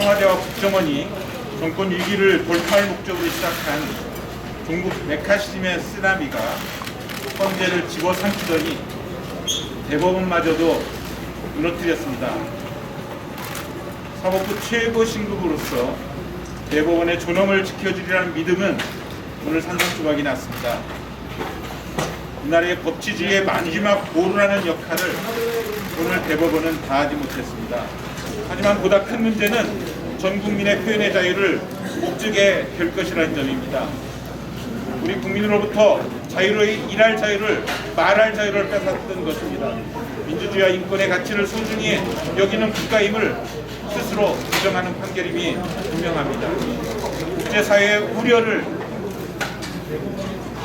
청와대와 국정원이 정권 위기를 돌파할 목적으로 시작한 종북 메카시즘의 쓰나미가 헌재를 집어삼키더니 대법원마저도 무너뜨렸습니다. 사법부 최고 신급으로서 대법원의 존엄을 지켜주리라는 믿음은 오늘 산산조각이 났습니다. 이날의 법치주의의 마지막 보루라는 역할을 오늘 대법원은 다하지 못했습니다. 하지만 보다 큰 문제는 전 국민의 표현의 자유를 목적에 될 것이라는 점입니다. 우리 국민으로부터 자유로 일할 자유를 말할 자유를 뺏었던 것입니다. 민주주의와 인권의 가치를 소중히 여기는 국가임을 스스로 부정하는 판결임이 분명합니다. 국제사회의 우려를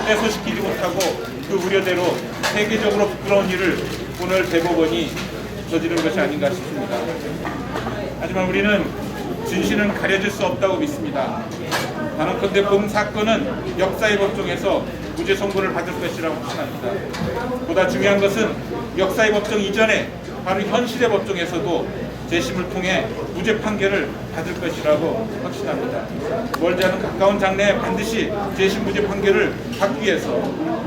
해소시키지 못하고 그 우려대로 세계적으로 부끄러운 일을 오늘 대법원이 저지른 것이 아닌가 싶습니다. 하지만 우리는 진실은 가려질 수 없다고 믿습니다. 단언컨대 본 사건은 역사의 법정에서 무죄 선고를 받을 것이라고 확신합니다. 보다 중요한 것은 역사의 법정 이전에 바로 현실의 법정에서도 재심을 통해 무죄 판결을 받을 것이라고 확신합니다. 멀지 않은 가까운 장래에 반드시 재심 무죄 판결을 받기 위해서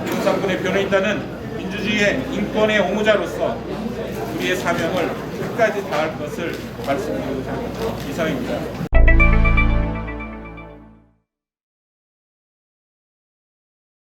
윤상군의 변호인단은 민주주의의 인권의 옹호자로서 우리의 사명을 끝까지 다할 것을 말씀드리고자 합니다. 이상입니다.